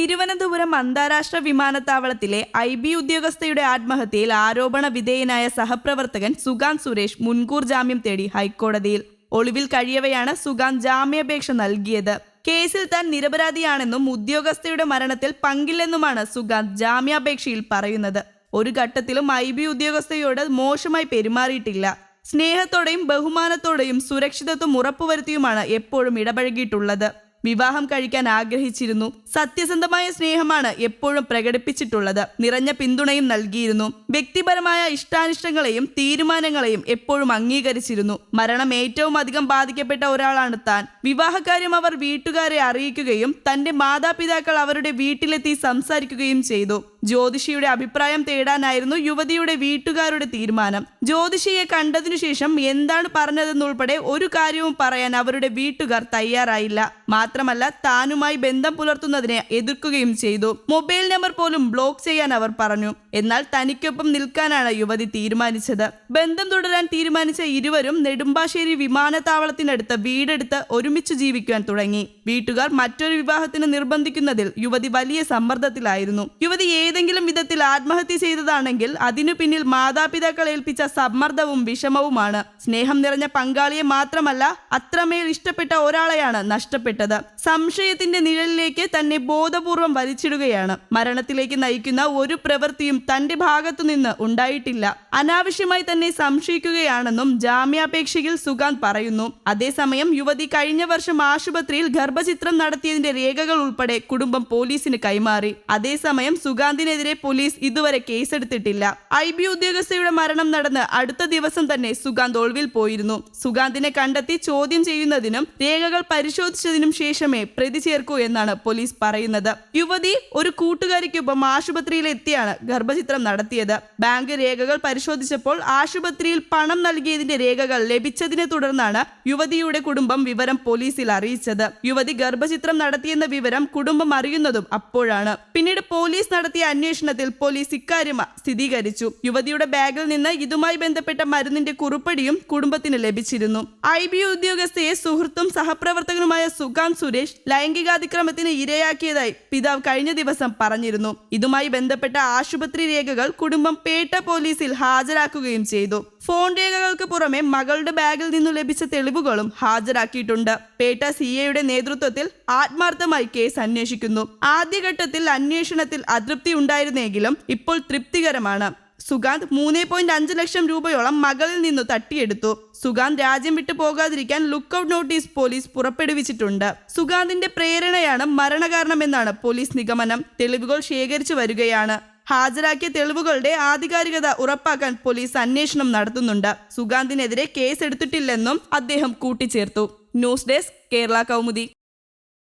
തിരുവനന്തപുരം അന്താരാഷ്ട്ര വിമാനത്താവളത്തിലെ I B ഉദ്യോഗസ്ഥയുടെ ആത്മഹത്യയിൽ ആരോപണ വിധേയനായ സഹപ്രവർത്തകൻ സുഗാന്ത് സുരേഷ് മുൻകൂർ ജാമ്യം തേടി ഹൈക്കോടതിയിൽ. ഒളിവിൽ കഴിയവെയാണ് സുഗാന്ത് ജാമ്യാപേക്ഷ നൽകിയത്. കേസിൽ താൻ നിരപരാധിയാണെന്നും ഉദ്യോഗസ്ഥയുടെ മരണത്തിൽ പങ്കില്ലെന്നുമാണ് സുഗാന്ത് ജാമ്യാപേക്ഷയിൽ പറയുന്നത്. ഒരു ഘട്ടത്തിലും ഐ ബി ഉദ്യോഗസ്ഥയോട് മോശമായി പെരുമാറിയിട്ടില്ല. സ്നേഹത്തോടെയും ബഹുമാനത്തോടെയും സുരക്ഷിതത്വം ഉറപ്പുവരുത്തിയുമാണ് എപ്പോഴും ഇടപഴകിയിട്ടുള്ളത്. വിവാഹം കഴിക്കാൻ ആഗ്രഹിച്ചിരുന്നു. സത്യസന്ധമായ സ്നേഹമാണ് എപ്പോഴും പ്രകടിപ്പിച്ചിട്ടുള്ളത്. നിറഞ്ഞ പിന്തുണയും നൽകിയിരുന്നു. വ്യക്തിപരമായ ഇഷ്ടാനിഷ്ടങ്ങളെയും തീരുമാനങ്ങളെയും എപ്പോഴും അംഗീകരിച്ചിരുന്നു. മരണം ഏറ്റവും അധികം ബാധിക്കപ്പെട്ട ഒരാളാണ് താൻ. വിവാഹകാര്യം അവർ വീട്ടുകാരെ അറിയിക്കുകയും തന്റെ മാതാപിതാക്കൾ അവരുടെ വീട്ടിലെത്തി സംസാരിക്കുകയും ചെയ്തു. ജ്യോതിഷിയുടെ അഭിപ്രായം തേടാനായിരുന്നു യുവതിയുടെ വീട്ടുകാരുടെ തീരുമാനം. ജ്യോതിഷിയെ കണ്ടതിനു ശേഷം എന്താണ് പറഞ്ഞതെന്നുൾപ്പെടെ ഒരു കാര്യവും പറയാൻ അവരുടെ വീട്ടുകാർ തയ്യാറായില്ല. മാത്രമല്ല താനുമായി ബന്ധം പുലർത്തുന്നതിനെ എതിർക്കുകയും ചെയ്തു. മൊബൈൽ നമ്പർ പോലും ബ്ലോക്ക് ചെയ്യാൻ അവർ പറഞ്ഞു. എന്നാൽ തനിക്കൊപ്പം നിൽക്കാനാണ് യുവതി തീരുമാനിച്ചത്. ബന്ധം തുടരാൻ തീരുമാനിച്ച ഇരുവരും നെടുമ്പാശ്ശേരി വിമാനത്താവളത്തിനടുത്ത് വീടെടുത്ത് ഒരുമിച്ച് ജീവിക്കാൻ തുടങ്ങി. വീട്ടുകാർ മറ്റൊരു വിവാഹത്തിന് നിർബന്ധിക്കുന്നതിൽ യുവതി വലിയ സമ്മർദ്ദത്തിലായിരുന്നു. യുവതി ഏതെങ്കിലും വിധത്തിൽ ആത്മഹത്യ ചെയ്തതാണെങ്കിൽ അതിനു പിന്നിൽ മാതാപിതാക്കൾ ഏൽപ്പിച്ച സമ്മർദ്ദവും വിഷമവുമാണ്. സ്നേഹം നിറഞ്ഞ പങ്കാളിയെ മാത്രമല്ല അത്രമേൽ ഇഷ്ടപ്പെട്ട ഒരാളെയാണ് നഷ്ടപ്പെട്ടത്. സംശയത്തിന്റെ നിഴലിലേക്ക് തന്നെ ബോധപൂർവം വലിച്ചിടുകയാണ്. മരണത്തിലേക്ക് നയിക്കുന്ന ഒരു പ്രവൃത്തിയും തന്റെ ഭാഗത്തു നിന്ന് ഉണ്ടായിട്ടില്ല. അനാവശ്യമായി തന്നെ സംശയിക്കുകയാണെന്നും ജാമ്യാപേക്ഷയിൽ സുഗാന്ത് പറയുന്നു. അതേസമയം യുവതി കഴിഞ്ഞ വർഷം ആശുപത്രിയിൽ ഗർഭചിത്രം നടത്തിയതിന്റെ രേഖകൾ ഉൾപ്പെടെ കുടുംബം പോലീസിന് കൈമാറി. അതേസമയം സുഗാന്തിനെതിരെ പോലീസ് ഇതുവരെ കേസെടുത്തിട്ടില്ല. ഐ ബി ഉദ്യോഗസ്ഥയുടെ മരണം നടന്ന് അടുത്ത ദിവസം തന്നെ സുഗാന്ത് ഒളിവിൽ പോയിരുന്നു. സുഗാന്തിനെ കണ്ടെത്തി ചോദ്യം ചെയ്യുന്നതിനും രേഖകൾ പരിശോധിച്ചതിനും ശേഷമേ പ്രതി ചേർക്കൂ എന്നാണ് പോലീസ് പറയുന്നത്. യുവതി ഒരു കൂട്ടുകാരിക്കൊപ്പം ആശുപത്രിയിൽ എത്തിയാണ് ഗർഭചിത്രം നടത്തിയത്. ബാങ്ക് രേഖകൾ പരിശോധിച്ചപ്പോൾ ആശുപത്രിയിൽ പണം നൽകിയതിന്റെ രേഖകൾ ലഭിച്ചതിനെ തുടർന്നാണ് യുവതിയുടെ കുടുംബം വിവരം പോലീസിൽ അറിയിച്ചത്. യുവതി ഗർഭചിത്രം നടത്തിയെന്ന വിവരം കുടുംബം അറിയുന്നതും അപ്പോഴാണ്. പിന്നീട് പോലീസ് നടത്തിയ അന്വേഷണത്തിൽ പോലീസ് ഇക്കാര്യം സ്ഥിരീകരിച്ചു. യുവതിയുടെ ബാഗിൽ നിന്ന് ഇതുമായി ബന്ധപ്പെട്ട മരുന്നിന്റെ കുറുപ്പടിയും കുടുംബത്തിന് ലഭിച്ചിരുന്നു. ഐ ബി ഉദ്യോഗസ്ഥയെ സുഹൃത്തും സഹപ്രവർത്തകനുമായ സുഗാന്ത് സുരേഷ് ലൈംഗികാതിക്രമത്തിന് ഇരയാക്കിയതായി പിതാവ് കഴിഞ്ഞ ദിവസം പറഞ്ഞിരുന്നു. ഇതുമായി ബന്ധപ്പെട്ട ആശുപത്രി രേഖകൾ കുടുംബം പേട്ട പോലീസിൽ ഹാജരാക്കുകയും ചെയ്തു. ഫോൺ രേഖകൾക്ക് പുറമെ മകളുടെ ബാഗിൽ നിന്നു ലഭിച്ച തെളിവുകളും ഹാജരാക്കിയിട്ടുണ്ട്. പേട്ട സി എയുടെ നേതൃത്വത്തിൽ ആത്മാർത്ഥമായി കേസ് അന്വേഷിക്കുന്നു. ആദ്യഘട്ടത്തിൽ അന്വേഷണത്തിൽ അതൃപ്തി ഉണ്ടായിരുന്നെങ്കിലും ഇപ്പോൾ തൃപ്തികരമാണ്. സുഗാന്ത് മൂന്ന് പോയിന്റ് അഞ്ച് ലക്ഷം രൂപയോളം മകളിൽ നിന്ന് തട്ടിയെടുത്തു. സുഗാന്ത് രാജ്യം വിട്ടു പോകാതിരിക്കാൻ ലുക്കൌട്ട് നോട്ടീസ് പോലീസ് പുറപ്പെടുവിച്ചിട്ടുണ്ട്. സുഗാന്തിന്റെ പ്രേരണയാണ് മരണകാരണമെന്നാണ് പോലീസ് നിഗമനം. തെളിവുകൾ ശേഖരിച്ചു വരികയാണ്. ഹാജരാക്കിയ തെളിവുകളുടെ ആധികാരികത ഉറപ്പാക്കാൻ പോലീസ് അന്വേഷണം നടത്തുന്നുണ്ട്. സുഗാന്തിനെതിരെ കേസെടുത്തിട്ടില്ലെന്നും അദ്ദേഹം കൂട്ടിച്ചേർത്തു. News desk Kerala Kaumudi.